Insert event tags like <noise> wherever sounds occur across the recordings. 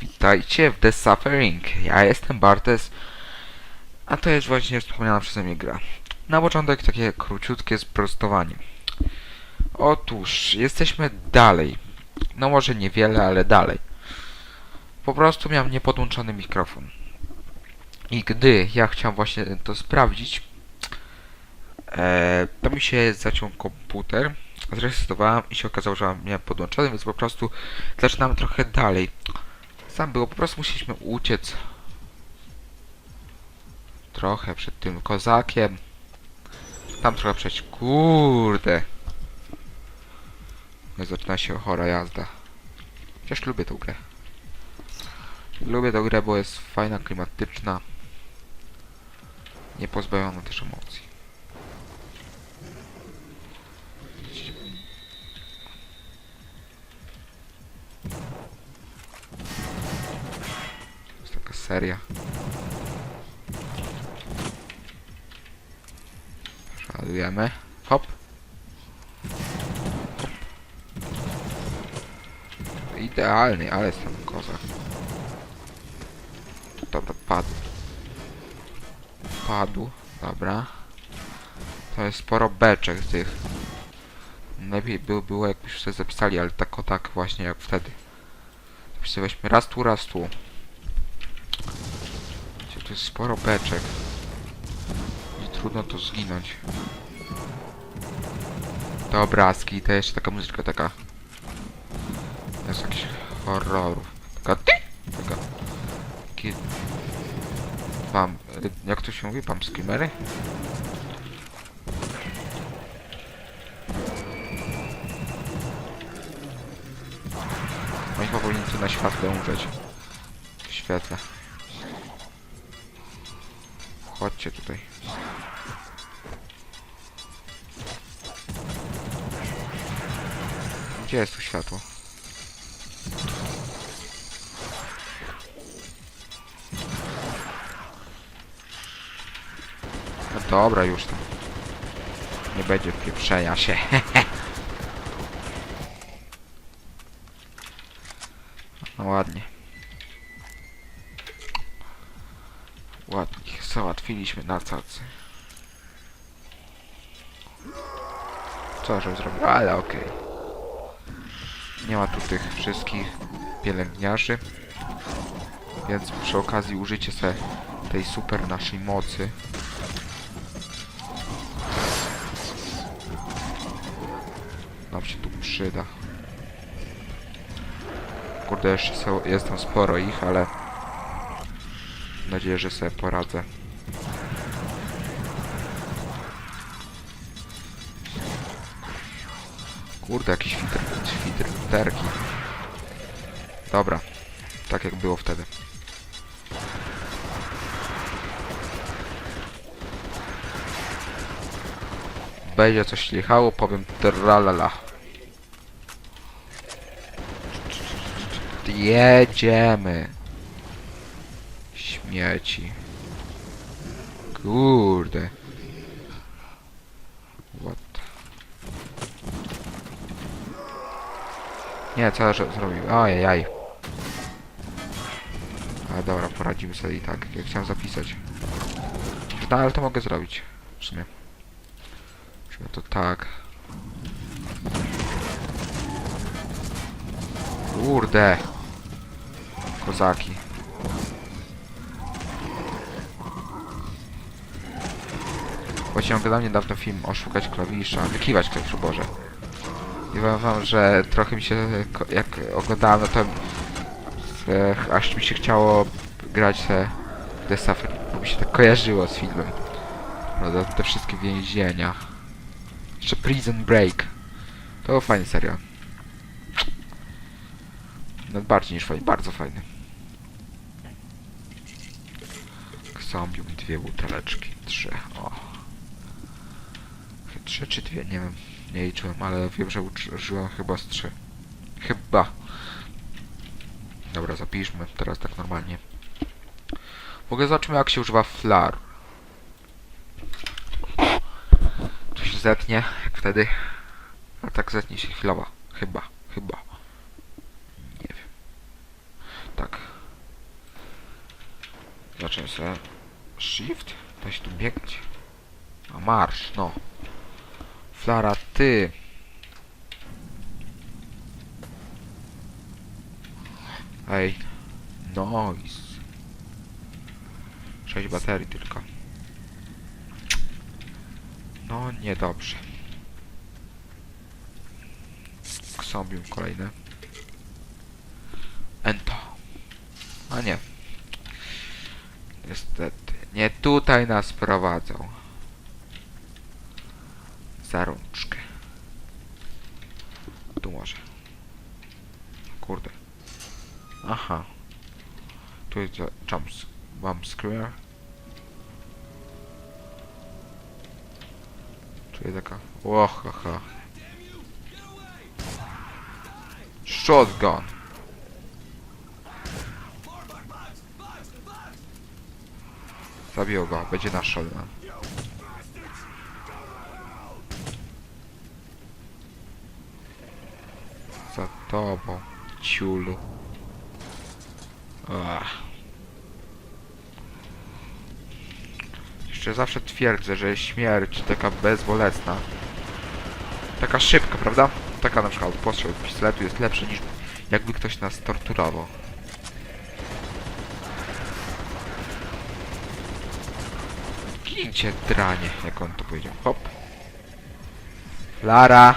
Witajcie w The Suffering. Ja jestem Bartes, a to jest właśnie wspomniana przeze mnie gra. Na początek takie króciutkie sprostowanie. Otóż, jesteśmy dalej. No może niewiele, ale dalej. Po prostu miałem niepodłączony mikrofon. I gdy ja chciałem właśnie to sprawdzić, e, to mi się zaciął komputer. Zresetowałem i się okazało, że miałem podłączony, więc po prostu zaczynamy trochę dalej. Sam było, po prostu musieliśmy uciec trochę przed tym kozakiem. Tam trochę przejść. Kurde. No zaczyna się chora jazda. Chociaż lubię tę grę. Lubię tę grę, bo jest fajna, klimatyczna. Nie pozbawiona też emocji. Jest taka seria. Przeładujemy. Hop. Hop. Ale jest tam kozak. To padł. Padł. Dobra. To jest sporo beczek tych. Lepiej by było jakbyśmy sobie zapisali, ale tak o tak właśnie jak wtedy. Sobie weźmy raz tu, raz tu. Gdzie tu jest sporo beczek. I trudno to zginąć. Te obrazki, to jeszcze taka muzyczka taka. Jest jakiś horrorów. Taka ty! Taka. Taki... Pam... Jak to się mówi? Pam screamery? Tu na świetle umrzeć. W świetle. Chodźcie tutaj. Gdzie jest tu światło? No dobra, już tam. Nie będzie pieprzenia się. <laughs> No ładnie. Ładnie załatwiliśmy na cacy. Co żebym zrobił? Ale okej. Nie ma tu tych wszystkich pielęgniarzy. Więc przy okazji użycie sobie tej super naszej mocy. Nam się tu przyda. Kurde, jeszcze są, jest tam sporo ich, ale mam nadzieję, że sobie poradzę. Kurde, jakieś filtr, filterki. Dobra, tak jak było wtedy. Będzie coś lichało, powiem tralala. Jedziemy. Śmieci. Kurde. What? Nie, co że zrobił? Ajajaj. Ale dobra, poradzimy sobie i tak, jak chciałem zapisać. No, ale to mogę zrobić. W sumie to tak. Kurde. Kozaki. Właśnie oglądałem niedawno film Oszukać klawisza, wykiwać klawiszu, Boże. I powiem wam, że trochę mi się, jak oglądałem, no to e, aż mi się chciało grać The Suffer, bo mi się tak kojarzyło z filmem. Prawda, te wszystkie więzienia. Jeszcze Prison Break. To był fajny serial. Nawet bardziej niż fajny, bardzo fajny. Zombium dwie buteleczki, trzy, o. Trzy czy dwie, nie wiem, nie liczyłem, ale wiem, że użyłem chyba z trzy. Chyba. Dobra, zapiszmy teraz tak normalnie. W ogóle zobaczymy jak się używa flar. To się zetnie, jak wtedy. A tak zetnie się chwilowa. Chyba, chyba. Nie wiem. tak. Zobaczymy sobie. Shift? Da się tu biegać? A marsz, no. Flara, ty. Ej. Noise. Sześć baterii tylko. No, niedobrze. Ksombium kolejne. Ento. A nie. Niestety. Nie tutaj nas prowadzą. Za rączkę. Tu może. Kurde. Aha. Tu jest jump, bump scare. Tu jest taka... O, ha, ha. Shotgun. Zabił go, będzie nasz shotgun. Za tobą, ciulu. Ach. Jeszcze zawsze twierdzę, że śmierć taka bezbolesna. Taka szybka, prawda? Taka na przykład postrzał pistoletu jest lepszy niż jakby ktoś nas torturował. Gincie dranie, jak on to powiedział. Hop. Lara!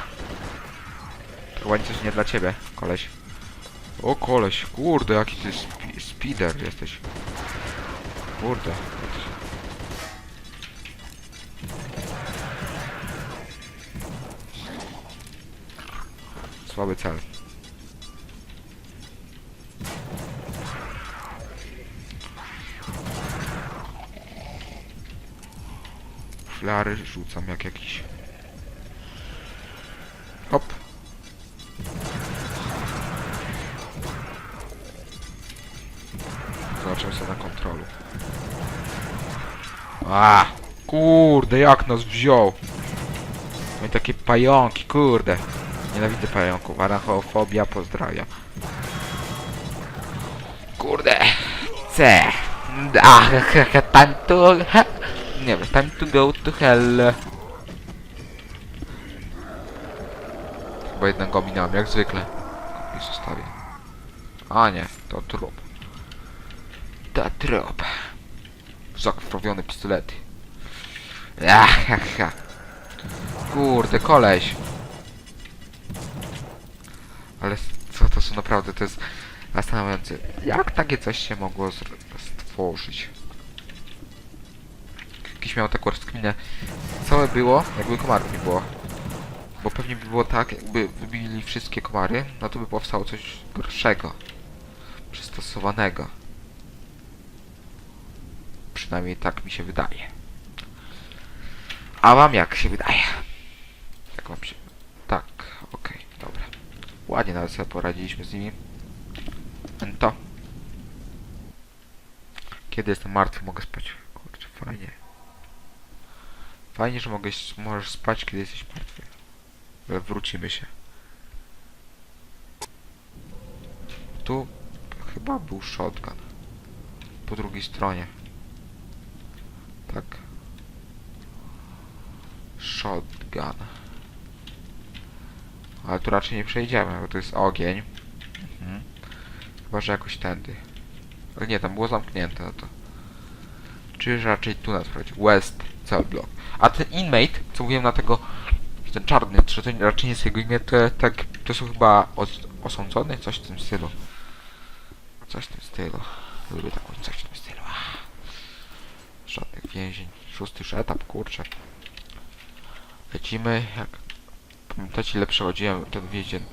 Chyba coś nie dla ciebie, koleś. O koleś, kurde, jaki ty spi speeder jesteś. Kurde. Słaby cel. Flary rzucam jak jakiś. Hop. Zobaczymy sobie na kontrolu. A, kurde, jak nas wziął. I takie pająki, kurde. Nienawidzę pająków. Arachofobia pozdrawia. Kurde. C. Time to... Nie wiem, time to go to hell. Chyba jednego minąłem, jak zwykle. I zostawię. A nie, to trup. To trup. Zakrwawione pistolety. Kurde, koleś. Ale co to są naprawdę, to jest zastanawiające. Jak takie coś się mogło stworzyć? Jakiś miał taką rozkminę. Całe było, jakby komarów nie było. Bo pewnie by było tak, jakby wybili wszystkie komary, no to by powstało coś gorszego. Przystosowanego. Przynajmniej tak mi się wydaje. A wam jak się wydaje? Jak wam się... Tak, okej, dobra. Ładnie nawet sobie poradziliśmy z nimi. To. Kiedy jestem martwy, mogę spać. Kurczę, fajnie. Fajnie, że mogę, możesz spać, kiedy jesteś martwy. Ale wrócimy się. Tu chyba był shotgun. Po drugiej stronie. Tak. Shotgun. Ale tu raczej nie przejdziemy, bo to jest ogień. Mhm. Chyba, że jakoś tędy. Ale nie, tam było zamknięte, no to... Czy raczej tu nas prowadzi? West, cell block. A ten inmate, co mówiłem na tego... Ten czarny, czy to raczej nie jest jego imię, to tak... To są chyba os osądzony? Coś w tym stylu. Coś w tym stylu. Lubię taką coś w tym stylu. Ach. Żadnych więzień. Szósty już etap, kurczę. Lecimy, jak... Pamiętacie ile przechodziłem ten więzień?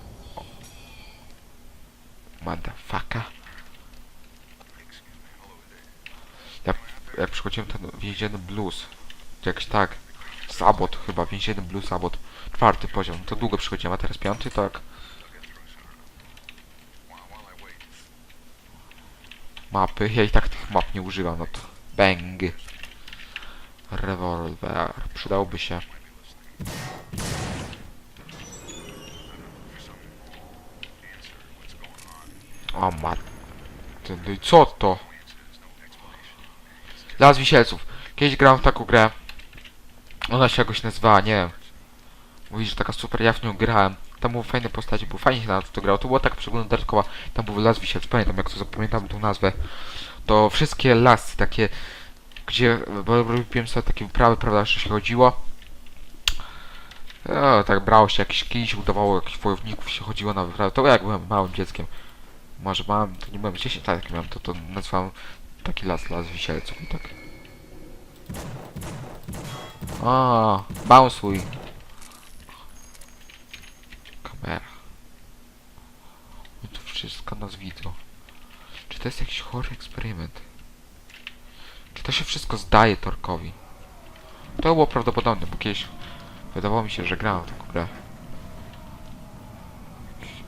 Motherfucker. Jak, jak przechodziłem ten więzienny blues. Jakoś tak. Sabot chyba, więzienny blues sabot. Czwarty poziom. To długo przechodziłem, a teraz piąty to jak... Mapy. Ja i tak tych map nie używam, no to... Bang. Rewolwer. Przydałby się. O mat. I co to? Las Wisielców. Kiedyś grałem w taką grę. Ona się jakoś nazywała, nie wiem. Mówisz, że taka super, ja w nią grałem. Tam były fajne postacie, było fajnie się na to grało. To była taka przeglądarkowa, tam był Las Wisielców, pamiętam jak to zapamiętam tą nazwę. To wszystkie lasy takie, gdzie robiłem sobie takie wyprawy, prawda, że się chodziło. O, tak brało się jakiś kiedyś udawało jakichś wojowników się chodziło na wyprawę. To jak byłem małym dzieckiem. Może małym, to nie byłem 10 lat jak miałem, to to nazwałem taki las, las wisielców i tak. O, bounsuj. Kamera. No to wszystko nas widzą. Czy to jest jakiś chory eksperyment? Czy to się wszystko zdaje Torkowi? To było prawdopodobne, bo kiedyś wydawało mi się, że grałem w taką grę.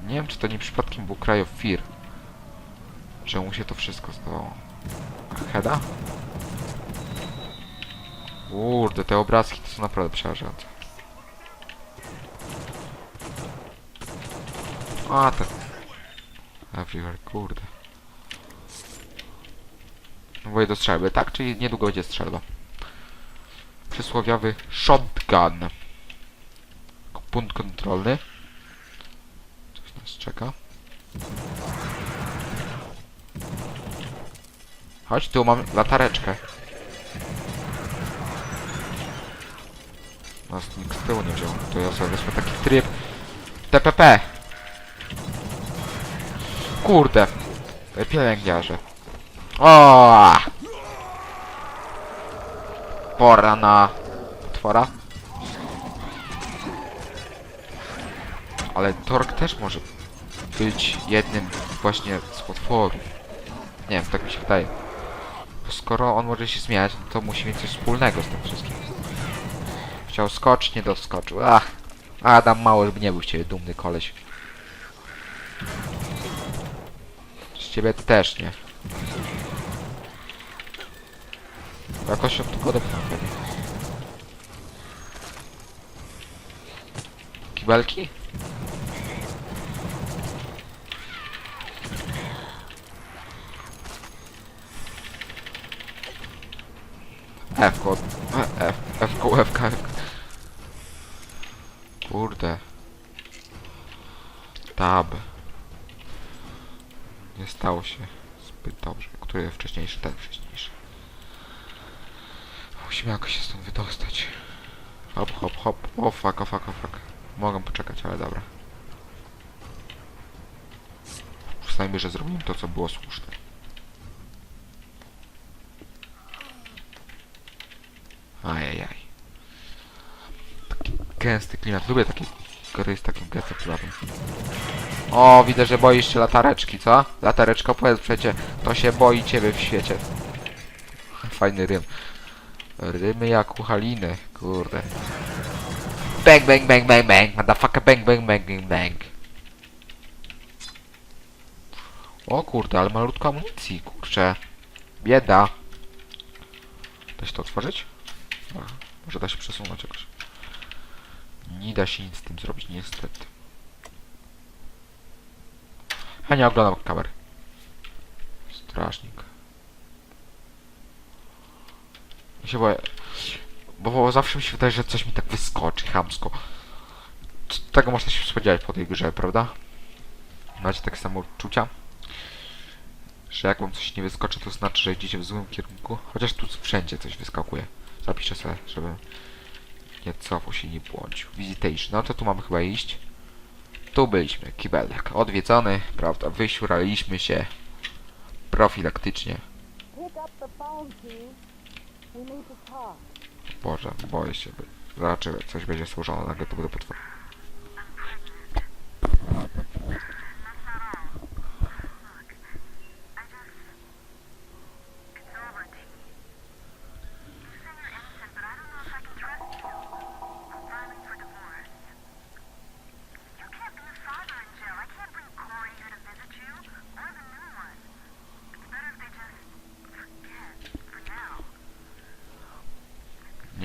Nie wiem, czy to nie przypadkiem był Cry of Fear. Że mu się to wszystko zdawało. A Heda? Kurde, te obrazki to są naprawdę przerażające. A, te... Everywhere, kurde. Woje do strzelby, tak? Czyli niedługo będzie strzelba. Przysłowiowy shotgun. Punkt kontrolny. Coś nas czeka. Chodź, tu mam latareczkę. Nas nikt z tyłu nie wziął. To ja sobie wezmę taki tryb. TPP! Kurde! Pielęgniarze. O! Pora na potwora. Ale Tork też może być jednym właśnie z potworów. Nie wiem, tak mi się wydaje. Bo skoro on może się zmieniać, to musi mieć coś wspólnego z tym wszystkim. Chciał skocz, nie doskoczył. Ach! Adam mało, żeby nie był z ciebie dumny koleś. Z ciebie też nie. Jakoś się tylko pewnie. Kibelki? F kod. F, F, F, F, F. Kurde. Tab. Nie stało się zbyt dobrze. Który jest wcześniejszy? Ten wcześniejszy. Musimy jakoś się stąd wydostać. Hop, hop, hop. O fuck, o fuck, o fuck. Mogę poczekać, ale dobra. Przynajmniej, że zrobiłem to, co było słuszne. Ajajaj. Taki gęsty klimat. Lubię takie gry z takim gęstym klimatem. O, widzę, że boisz się latareczki, co? Latareczko, powiedz przecie, to się boi ciebie w świecie. Fajny rym. Rymy jak u Haliny, kurde. Bang, bang, bang, bang, bang, motherfucker, bang, bang, bang, bang, bang. O kurde, ale malutko amunicji, kurczę. Bieda. Da się to otworzyć? Może da się przesunąć jakoś. Nie da się nic z tym zrobić, niestety. Ja nie oglądam kamer. Strażnik. Ja się boję. Bo, bo zawsze mi się wydaje, że coś mi tak wyskoczy chamsko. Tego można się spodziewać po tej grze, prawda? Macie takie samo uczucia? Że jak wam coś nie wyskoczy, to znaczy, że idziecie w złym kierunku. Chociaż tu wszędzie coś wyskakuje. Zapiszę sobie, żeby nie cofał się, nie błądził. Visitation. No to tu mamy chyba iść. Tu byliśmy, kibelek. Odwiedzony, prawda? Wysiuraliśmy się profilaktycznie. Boże, boję się. Raczej coś będzie służone, nagle to będzie potwór.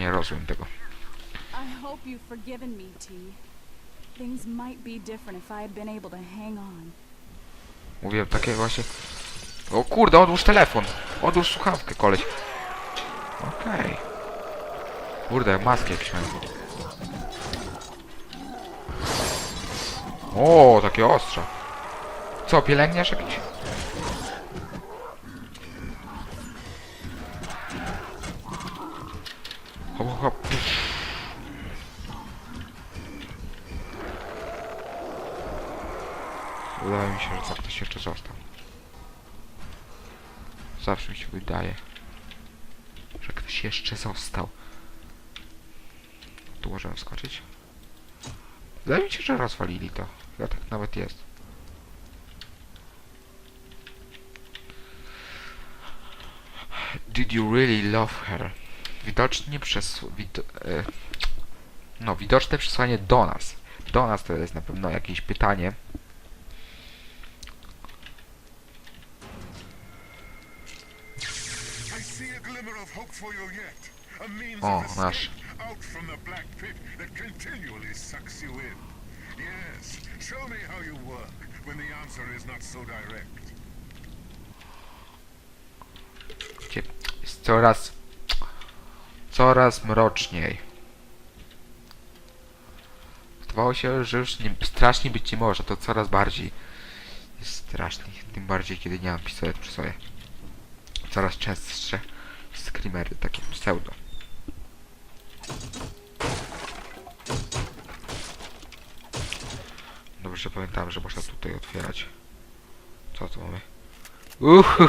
Nie rozumiem tego. I hope you've forgiven me, T. Things might be different if I had been able to hang on. Mówiłem takie właśnie... O kurde, odłóż telefon. Odłóż słuchawkę, koleś. Okej. Kurde, maskę jakieś mają. O, takie ostrze. Co, pielęgniarz jakiś? Wydaje mi się, że co ktoś jeszcze został. Zawsze mi się wydaje, że ktoś jeszcze został. Tu możemy wskoczyć. Wydaje mi się, że rozwalili to. Ja tak nawet jest. Did you really love her? Widocznie przez... Wid e, no, widoczne przesłanie do nas. Do nas to jest na pewno jakieś pytanie. So direct. Gdzie jest coraz... Coraz mroczniej. Zdawało się, że już nie, strasznie być nie może, to coraz bardziej jest strasznie. Tym bardziej, kiedy nie mam pistolet przy sobie. Coraz częstsze screamery, takie pseudo. Dobrze pamiętam, że można tutaj otwierać. Co tu mamy? Uhu,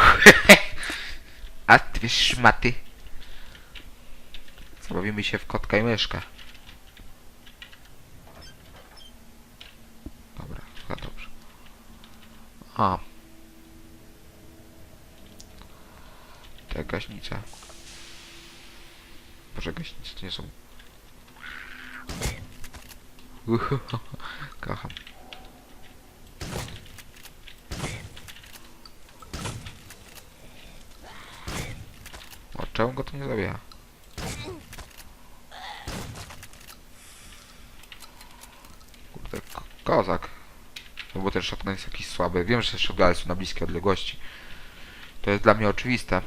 <laughs> A dwie szmaty. Zabawimy się w kotka i myszkę. Dobra, chyba dobrze. A. Te gaśnice. Boże, gaśnice to nie są... <laughs> Kocham. O, czemu go to nie zabija? Kurde, ko- kozak. No bo ten shotgun jest jakiś słaby. Wiem, że shotguny są na bliskie odległości. To jest dla mnie oczywiste.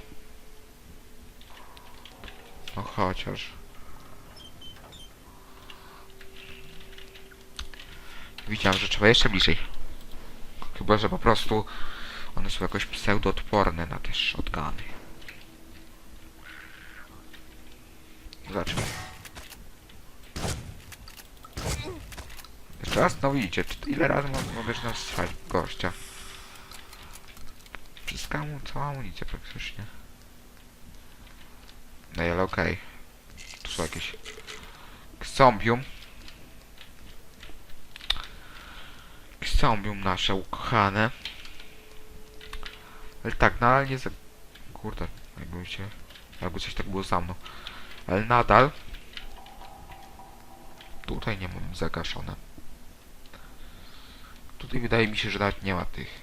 Chociaż. Widziałem, że trzeba jeszcze bliżej. Chyba, że po prostu one są jakoś pseudo-odporne na te shotguny. Zobaczmy. Jeszcze raz, no widzicie, ile razy mo- mogę nas strzelić gościa? Wszystka mu, cała praktycznie. No ale okej. Tu są jakieś... Ksombium. Ksombium nasze ukochane. Ale tak, nadal nie za... Kurde, jakby się... Jakby coś tak było za mną. Ale nadal tutaj nie mam zagaszone. Tutaj wydaje mi się, że nawet nie ma tych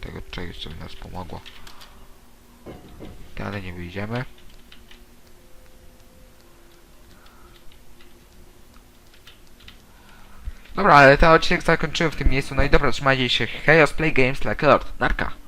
tego czegoś, co by nas pomogło. Dalej nie wyjdziemy. Dobra, ale ten odcinek zakończyłem w tym miejscu. No i dobra, trzymajcie się. Chaos Play Games like Lord. Narka.